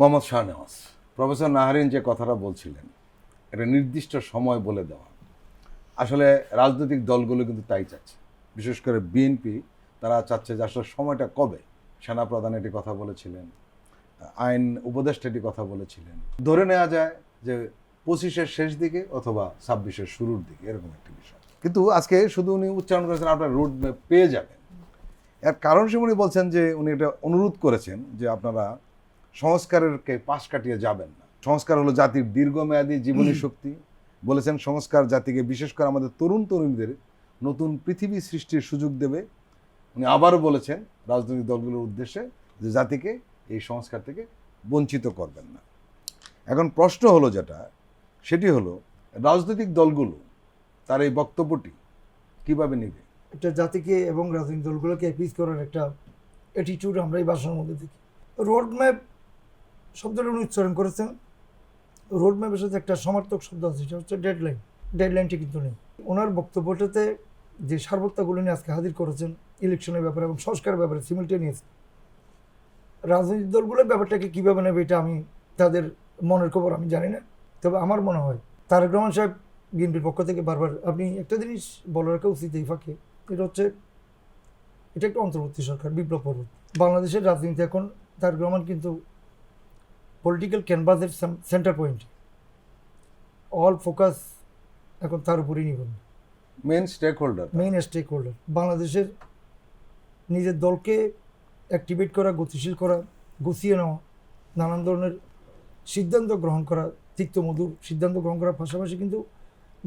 Mohammad Shahnawaz professor Naharin যে কথাটা বলছিলেন, এটা নির্দিষ্ট সময় বলে দেওয়া। আসলে রাজনৈতিক দলগুলো কিন্তু তাই চাচ্ছে। বিশেষ করে বিএনপি তারা চাচ্ছে যে আসলে সময়টা কবে? সেনাপ্রধান এটি কথা বলেছিলেন, আইন উপদেষ্টা এটি কথা বলেছিলেন। ধরে নেওয়া যায় যে পঁচিশের শেষ দিকে অথবা ছাব্বিশের শুরুর দিকে, এরকম একটি বিষয়। কিন্তু আজকে শুধু উনি উচ্চারণ করেছেন, আপনার ম্যাপ পেয়ে যাবেন। এর কারণ সে উনি বলছেন যে উনি এটা অনুরোধ করেছেন যে আপনারা সংস্কারেরকে পাশ কাটিয়ে যাবেন না। সংস্কার হলো জাতির দীর্ঘমেয়াদী জীবনী শক্তি। বলেছেন সংস্কার জাতিকে বিশেষ করে আমাদের তরুণ তরুণীদের নতুন পৃথিবী সৃষ্টির সুযোগ দেবে। উনি আবারও বলেছেন রাজনৈতিক দলগুলোর উদ্দেশ্যে যে জাতিকে এই সংস্কার থেকে বঞ্চিত করবেন না। এখন প্রশ্ন হলো যেটা সেটি হলো রাজনৈতিক দলগুলো তার এই বক্তব্যটি কীভাবে নেবে? একটা জাতিকে এবং রাজনৈতিক দলগুলোকে অ্যাপিস করার একটা অ্যাটিটিউড আমরা এই ভাষার মধ্যে দেখি। রোড ম্যাপ শব্দটা উনি উচ্চারণ করেছেন। রোড ম্যাপের সাথে একটা সমার্থক শব্দ আছে, সেটা হচ্ছে ডেডলাইন ডেডলাইনটি কিন্তু নেই। ওনার বক্তব্যটাতে যে সার্বত্তাগুলো নিয়ে আজকে হাজির করেছেন ইলেকশনের ব্যাপারে এবং সংস্কারের ব্যাপারে সিমিলটেনিয়াস রাজনৈতিক দলগুলোর ব্যাপারটাকে কীভাবে নেবে, এটা আমি তাদের মনের খবর আমি জানি না। তবে আমার মনে হয়, তারেক রহমান সাহেব বিএনপির পক্ষ থেকে বারবার, আপনি একটা জিনিস বলে রাখা উচিত এই ফাঁকে, এটা হচ্ছে, এটা একটা অন্তর্বর্তী সরকার, বিপ্লব পর্বত বাংলাদেশের রাজনীতি এখন তারেক রহমান কিন্তু পলিটিক্যাল ক্যানভাসের সেন্টার পয়েন্ট অল ফোকাস এখন তার উপরেই নিবেন main stakeholder main stakeholder বাংলাদেশের নিজের দলকে অ্যাক্টিভেট করা গতিশীল করা গুছিয়ে নেওয়া নানান ধরনের সিদ্ধান্ত গ্রহণ করা তিক্ত মধুর সিদ্ধান্ত গ্রহণ করার পাশাপাশি কিন্তু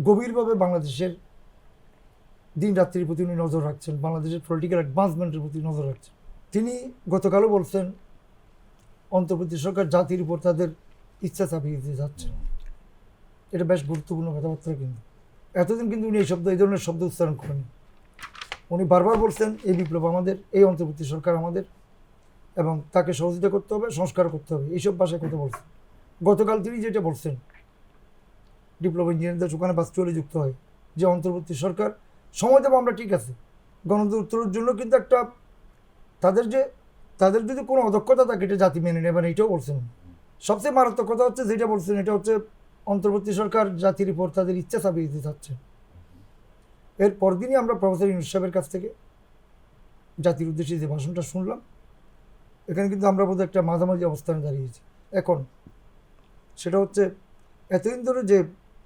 গভীরভাবে বাংলাদেশের দিন রাত্রির প্রতি উনি নজর রাখছেন বাংলাদেশের পলিটিক্যাল অ্যাডভান্সমেন্টের প্রতি নজর রাখছেন। তিনি গতকালও বলছেন অন্তর্বর্তী সরকার জাতির উপর তাদের ইচ্ছা চাপিয়ে দিতে যাচ্ছেন এটা বেশ গুরুত্বপূর্ণ কথাবার্তা কিন্তু। এতদিন কিন্তু উনি এই শব্দ, এই ধরনের শব্দ উচ্চারণ করেন উনি বারবার বলছেন, এই বিপ্লব আমাদের, এই অন্তর্বর্তী সরকার আমাদের এবং তাকে সহযোগিতা করতে হবে, সংস্কার করতে হবে। এইসব ভাষায় কথা বলছেন। গতকাল তিনি যেটা বলছেন ডিপ্লোমা ইঞ্জিনিয়ারদের ওখানে বাস্তবে যুক্ত হয়, যে অন্তর্বর্তী সরকার, সময় দেবো আমরা, ঠিক আছে। গণতন্ত্রের জন্য কিন্তু একটা, তাদের যে তাদের যদি কোনো অদক্ষতা থাকে, এটা জাতি মেনে নেবেন এইটাও বলছেন সবচেয়ে মারাত্মক কথা হচ্ছে, যেটা বলছেন, এটা হচ্ছে অন্তর্বর্তী সরকার জাতির উপর তাদের ইচ্ছা চাপিয়ে দিতে চাচ্ছে। এর পরদিনই আমরা প্রফেসর ইউনুস সাহেবের কাছ থেকে জাতির উদ্দেশ্যে যে ভাষণটা শুনলাম, এখানে কিন্তু আমরা বোধহয় একটা মাঝামাঝি অবস্থানে দাঁড়িয়েছি। এখন সেটা হচ্ছে, এতদিন ধরে যে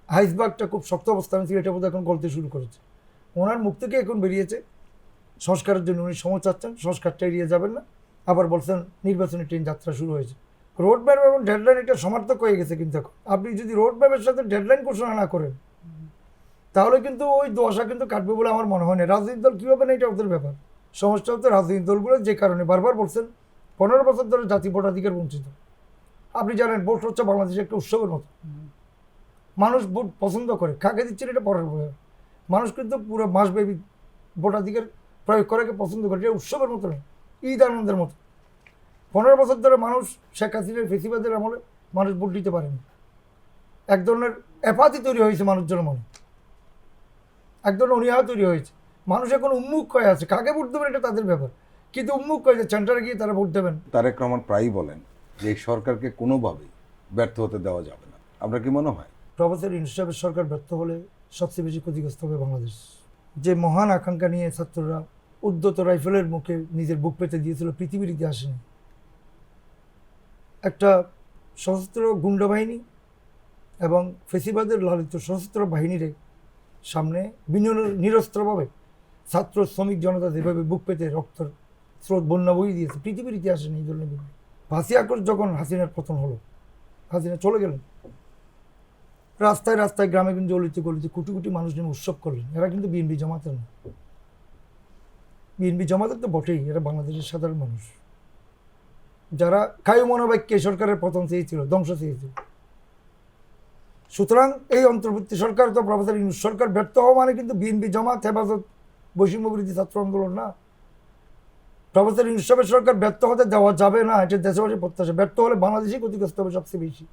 হাইসবার্গটা খুব শক্ত অবস্থানে ছিল, এটা বোধহয় এখন গলতে শুরু করেছে। ওনার মুখ থেকে এখন বেরিয়েছে, সংস্কারের জন্য উনি সময় চাচ্ছেন, সংস্কারটা এড়িয়ে যাবেন না। আবার বলছেন নির্বাচনী ট্রেন যাত্রা শুরু হয়েছে। রোড ম্যাপ এবং ডেডলাইন এটা সমার্থক হয়ে গেছে কিন্তু এখন। আপনি যদি রোড ম্যাপের সাথে ডেডলাইন ঘোষণা না করেন, তাহলে কিন্তু ওই দশা কিন্তু কাটবে বলে আমার মনে হয় না। রাজনৈতিক দল কীভাবে না এটা ওদের ব্যাপার। সমস্যা হচ্ছে রাজনৈতিক দলগুলো যে কারণে বারবার বলছেন, পনেরো বছর ধরে জাতি ভোটাধিকার বঞ্চিত। আপনি জানেন ভোট হচ্ছে বাংলাদেশের একটা উৎসবের মতো। মানুষ ভোট পছন্দ করে, কাকে দিচ্ছেন এটা পরের ব্যাপার। মানুষ কিন্তু পুরো মাসব্যাপী ভোটাধিকার প্রয়োগ করাকে পছন্দ করে, এটা উৎসবের মতো নয় ঈদ আনন্দের মতো। পনেরো বছর ধরে মানুষ শেখ হাসিনার ফেসিবাদের আমলে মানুষ ভোট দিতে পারেনি। এক ধরনের অ্যাপাতি তৈরি হয়েছে মানুষজনের মনে। এক ধরনের অনীহা তৈরি হয়েছে। মানুষ এখন উন্মুখ হয়ে আছে। কাকে ভোট দেবেন এটা তাদের ব্যাপার। কিন্তু উন্মুখ হয়ে যে সেন্টারে গিয়ে তারা ভোট দেবেন। তারেক রহমান প্রায়ই বলেন যে এই সরকারকে কোনোভাবেই ব্যর্থ হতে দেওয়া যাবে না। আপনার কি মনে হয়? প্রফেসর ইউনুস সাহেবের সরকার ব্যর্থ হলে সবচেয়ে বেশি ক্ষতিগ্রস্ত হবে বাংলাদেশ। যে মহান আকাঙ্ক্ষা নিয়ে ছাত্ররা উদ্যত রাইফেলের মুখে নিজের বুক পেতে দিয়েছিল, পৃথিবীর ইতিহাসে। একটা সশস্ত্র গুন্ডা বাহিনী এবং ফেসিবাদের লালিত সশস্ত্র বাহিনীরে সামনে বিনিয়োগ নিরস্ত্রভাবে ছাত্র শ্রমিক জনতা যেভাবে বুক পেতে রক্তের স্রোত বন্যা বই দিয়েছে, পৃথিবীর ইতিহাসে নেই বিপ্লব। ফাঁসি আকর যখন হাসিনার পতন হলো, হাসিনা চলে গেলেন রাস্তায় রাস্তায় গ্রামে কিন্তু গলিতে গলিতে কোটি কোটি মানুষ নিয়ে উৎসব করলেন এরা কিন্তু বিএনপি জমাতেন না বিএনপি জমাতের তো বটেই, এরা বাংলাদেশের সাধারণ মানুষ। যারা কায়ু মনোবাক্যে সরকারের পতন চেয়েছিল, ধ্বংস চেয়েছিল। সুতরাং এই অন্তর্বর্তী সরকার তো প্রফেসর ইউনুস সরকার ব্যর্থ হওয়া মানে কিন্তু বিএনপি জমাত, হেফাজত বৈষম্য বিরোধী ছাত্র আন্দোলন না। প্রফেসর ইউনুস সরকার ব্যর্থ হতে দেওয়া যাবে না, এটা দেশবাসীর প্রত্যাশা। ব্যর্থ হলে বাংলাদেশই ক্ষতিগ্রস্ত হবে সবচেয়ে বেশি।